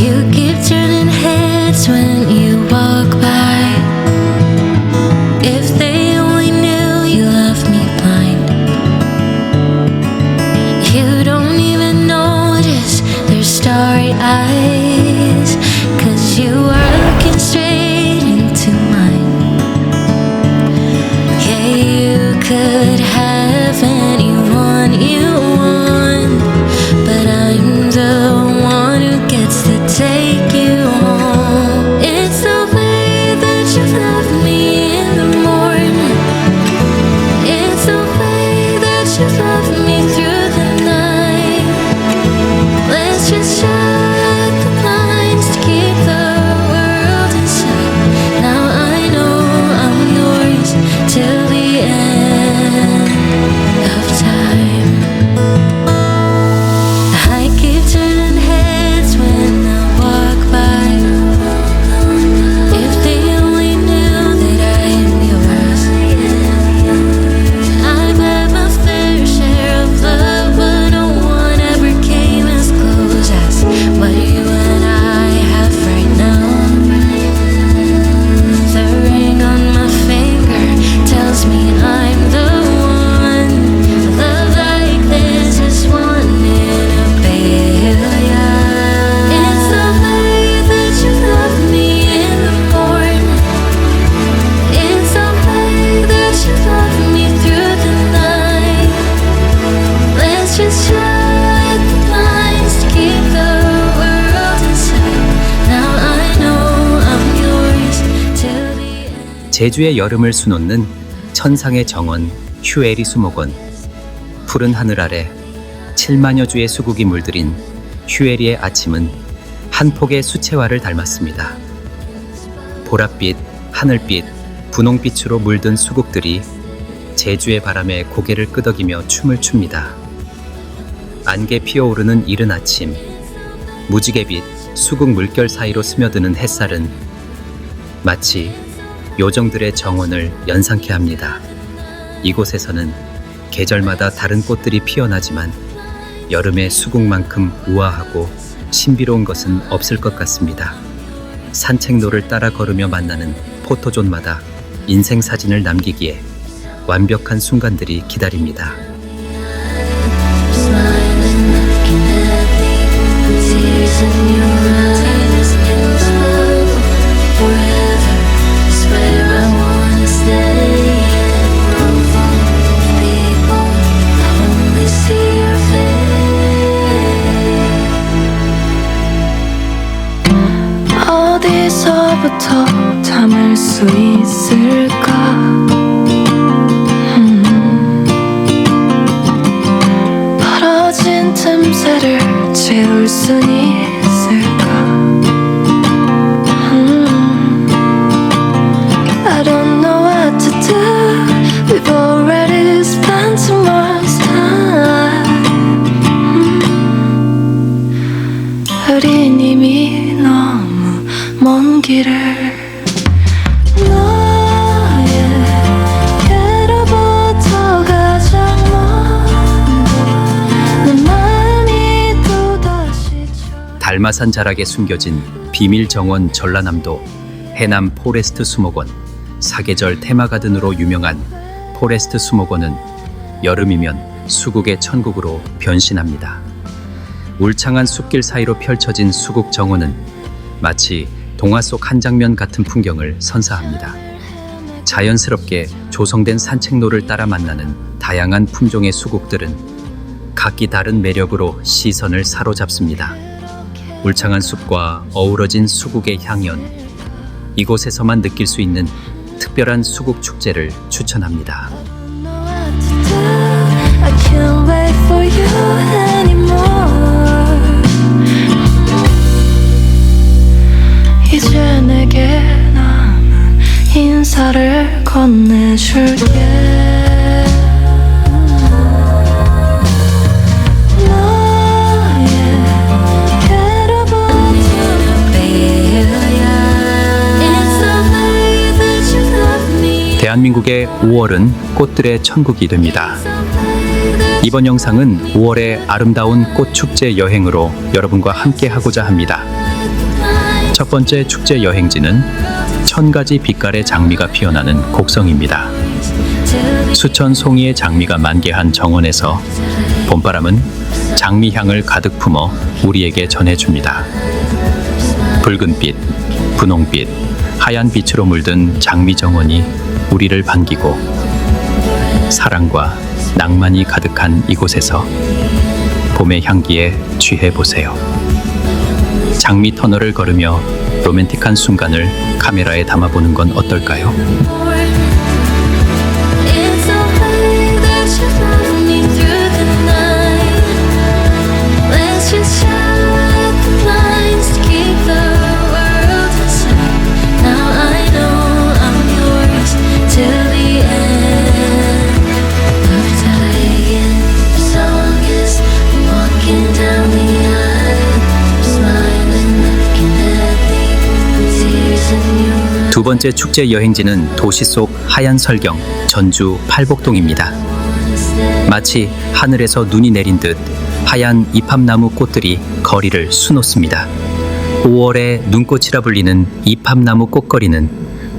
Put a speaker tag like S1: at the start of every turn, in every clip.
S1: You keep turning heads
S2: 제주의 여름을 수놓는 천상의 정원 휴에리 수목원 푸른 하늘 아래 7만여 주의 수국이 물들인 휴에리의 아침은 한 폭의 수채화를 닮았습니다. 보랏빛, 하늘빛, 분홍빛으로 물든 수국들이 제주의 바람에 고개를 끄덕이며 춤을 춥니다. 안개 피어오르는 이른 아침, 무지개빛, 수국 물결 사이로 스며드는 햇살은 마치 요정들의 정원을 연상케 합니다. 이곳에서는 계절마다 다른 꽃들이 피어나지만 여름의 수국만큼 우아하고 신비로운 것은 없을 것 같습니다. 산책로를 따라 걸으며 만나는 포토존마다 인생 사진을 남기기에 완벽한 순간들이 기다립니다.
S1: Smiling,
S3: 어디서부터 참을 수 있을까? 음. 벌어진 틈새를 채울 순있
S2: 달마산 자락에 숨겨진 비밀 정원 전라남도 해남 포레스트 수목원 사계절 테마가든으로 유명한 포레스트 수목원은 여름이면 수국의 천국으로 변신합니다. 울창한 숲길 사이로 펼쳐진 수국 정원은 마치 동화 속 한 장면 같은 풍경을 선사합니다. 자연스럽게 조성된 산책로를 따라 만나는 다양한 품종의 수국들은 각기 다른 매력으로 시선을 사로잡습니다. 울창한 숲과 어우러진 수국의 향연, 이곳에서만 느낄 수 있는 특별한 수국 축제를 추천합니다.
S3: 이제 내게 남은 인사를 건네줄게.
S2: 대한민국의 5월은 꽃들의 천국이 됩니다. 이번 영상은 5월의 아름다운 꽃 축제 여행으로 여러분과 함께 하고자 합니다. 첫 번째 축제 여행지는 천 가지 빛깔의 장미가 피어나는 곡성입니다. 수천 송이의 장미가 만개한 정원에서 봄바람은 장미 향을 가득 품어 우리에게 전해줍니다. 붉은빛, 분홍빛, 하얀 빛으로 물든 장미 정원이 우리를 반기고 사랑과 낭만이 가득한 이곳에서 봄의 향기에 취해 보세요. 장미 터널을 걸으며 로맨틱한 순간을 카메라에 담아보는 건 어떨까요? 두 번째 축제 여행지는 도시 속 하얀 설경 전주 팔복동입니다. 마치 하늘에서 눈이 내린 듯 하얀 이팝나무 꽃들이 거리를 수놓습니다. 5월에 눈꽃이라 불리는 이팝나무 꽃거리는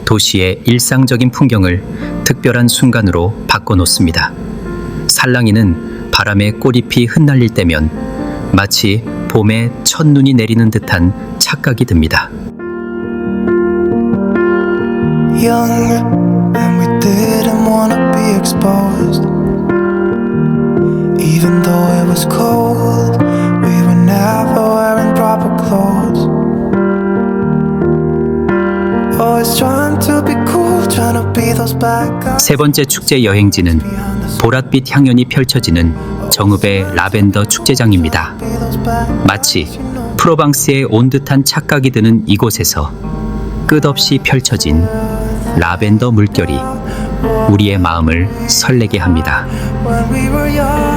S2: 도시의 일상적인 풍경을 특별한 순간으로 바꿔놓습니다. 살랑이는 바람에 꽃잎이 흩날릴 때면 마치 봄에 첫눈이 내리는 듯한 착각이 듭니다.
S4: Young and we didn't want to be exposed. Even though it was cold, we were never wearing proper clothes. Always trying to be cool, trying to be those bad guys.
S2: 세 번째 축제 여행지는 보랏빛 향연이 펼쳐지는 정읍의 라벤더 축제장입니다. 마치 프로방스에 온 듯한 착각이 드는 이곳에서 끝없이 펼쳐진 라벤더 물결이 우리의 마음을 설레게 합니다.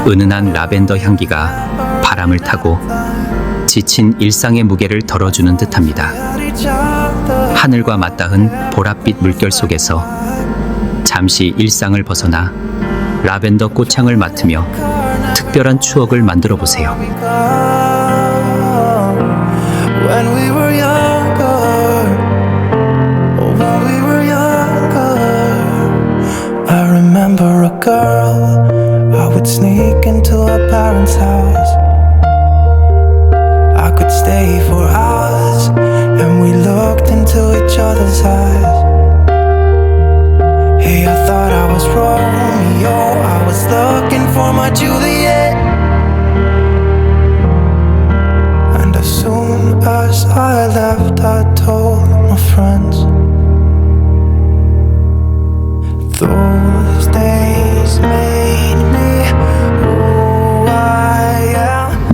S2: 은은한 라벤더 향기가 바람을 타고 지친 일상의 무게를 덜어주는 듯합니다. 하늘과 맞닿은 보랏빛 물결 속에서 잠시 일상을 벗어나 라벤더 꽃향을 맡으며 특별한 추억을 만들어 보세요.
S4: Girl. I would sneak into her parents' house. I could stay for hours, and we looked into each other's eyes.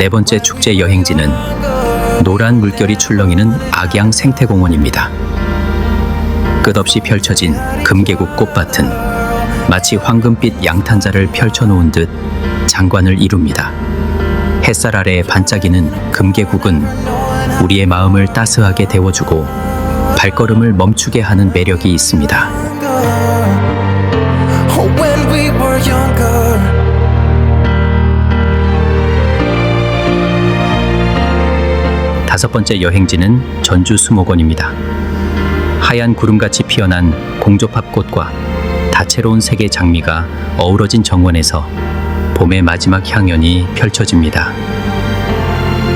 S2: 네 번째 축제 여행지는 노란 물결이 출렁이는 악양 생태공원입니다. 끝없이 펼쳐진 금계국 꽃밭은 마치 황금빛 양탄자를 펼쳐놓은 듯 장관을 이룹니다. 햇살 아래 반짝이는 금계국은 우리의 마음을 따스하게 데워주고 발걸음을 멈추게 하는 매력이 있습니다. 다섯 번째 여행지는 전주 수목원입니다. 하얀 구름같이 피어난 공조팝꽃과 다채로운 색의 장미가 어우러진 정원에서 봄의 마지막 향연이 펼쳐집니다.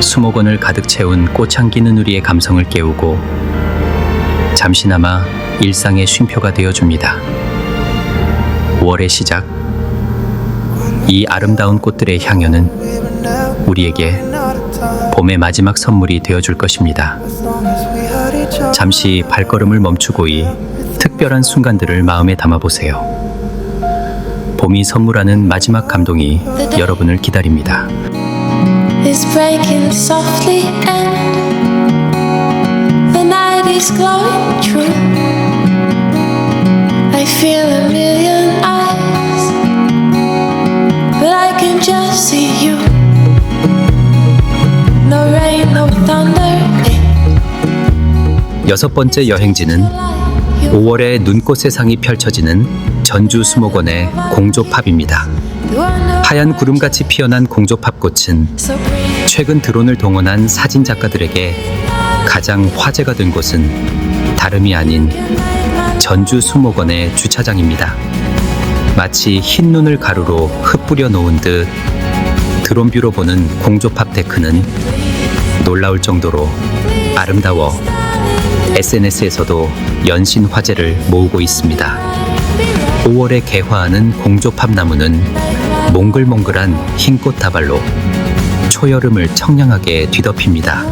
S2: 수목원을 가득 채운 꽃향기는 우리의 감성을 깨우고 잠시나마 일상의 쉼표가 되어줍니다. 5월의 시작, 이 아름다운 꽃들의 향연은 우리에게. 봄의 마지막 선물이 되어줄 것입니다. 잠시 발걸음을 멈추고 이 특별한 순간들을 마음에 담아보세요. 봄이 선물하는 마지막 감동이 여러분을 기다립니다.
S3: is breaking softly and the night is glowing true. I feel a million
S2: 여섯 번째 여행지는
S3: You
S2: 5월에 눈꽃 세상이 펼쳐지는 전주 수목원의 공조팝입니다. 하얀 구름같이 피어난 공조팝꽃은. 최근 드론을 동원한 사진 작가들에게 가장 화제가 된 곳은 다름이 아닌 전주 수목원의 주차장입니다. 마치 흰 눈을 가루로 흩뿌려 놓은 듯 드론뷰로 보는 공조팝 데크는 놀라울 정도로 아름다워 SNS에서도 연신 화제를 모으고 있습니다. 5월에 개화하는 공조팝 나무는 몽글몽글한 흰 꽃 다발로 초여름을 청량하게 뒤덮입니다.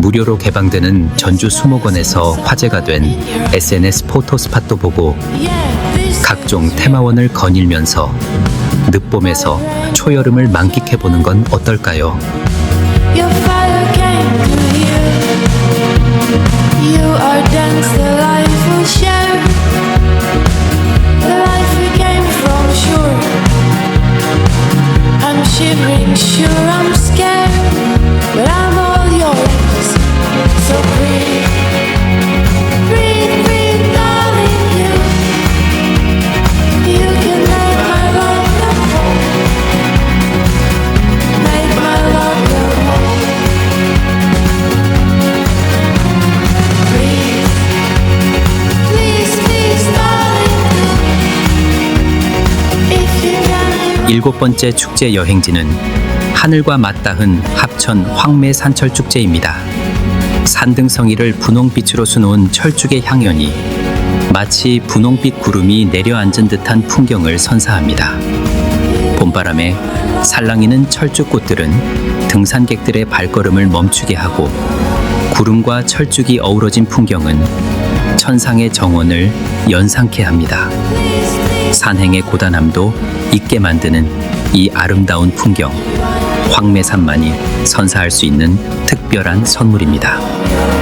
S2: 무료로 개방되는 전주 수목원에서 화제가 된 SNS 포토 스팟도 보고 각종 테마원을 거닐면서 늦봄에서 초여름을 만끽해 보는 건 어떨까요?
S3: Shivering, sure I'm scared, but I'm
S2: 일곱 번째 축제 여행지는 하늘과 맞닿은 합천 황매 산철 축제입니다. 산등성이를 분홍빛으로 수놓은 철쭉의 향연이 마치 분홍빛 구름이 내려앉은 듯한 풍경을 선사합니다. 봄바람에 살랑이는 철쭉꽃들은 등산객들의 발걸음을 멈추게 하고 구름과 철쭉이 어우러진 풍경은 천상의 정원을 연상케 합니다. 산행의 고단함도 잊게 만드는 이 아름다운 풍경 황매산만이 선사할 수 있는 특별한 선물입니다.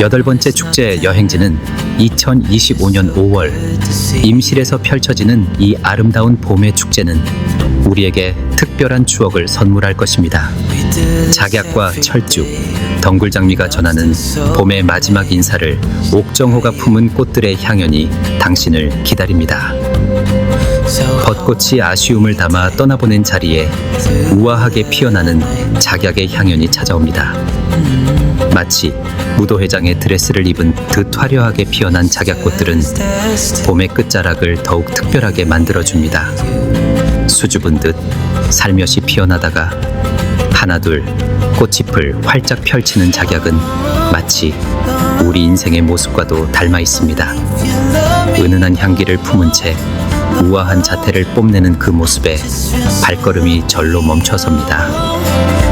S2: 여덟 번째 축제 여행지는 2025년 5월 임실에서 펼쳐지는 이 아름다운 봄의 축제는 우리에게 특별한 추억을 선물할 것입니다. 작약과 철쭉, 덩굴장미가 전하는 봄의 마지막 인사를 옥정호가 품은 꽃들의 향연이 당신을 기다립니다. 벚꽃이 아쉬움을 담아 떠나보낸 자리에 우아하게 피어나는 작약의 향연이 찾아옵니다. 마치 무도회장의 드레스를 입은 듯 화려하게 피어난 작약꽃들은 봄의 끝자락을 더욱 특별하게 만들어줍니다. 수줍은 듯 살며시 피어나다가 하나둘 꽃잎을 활짝 펼치는 작약은 마치 우리 인생의 모습과도 닮아 있습니다. 은은한 향기를 품은 채 우아한 자태를 뽐내는 그 모습에 발걸음이 절로 멈춰섭니다.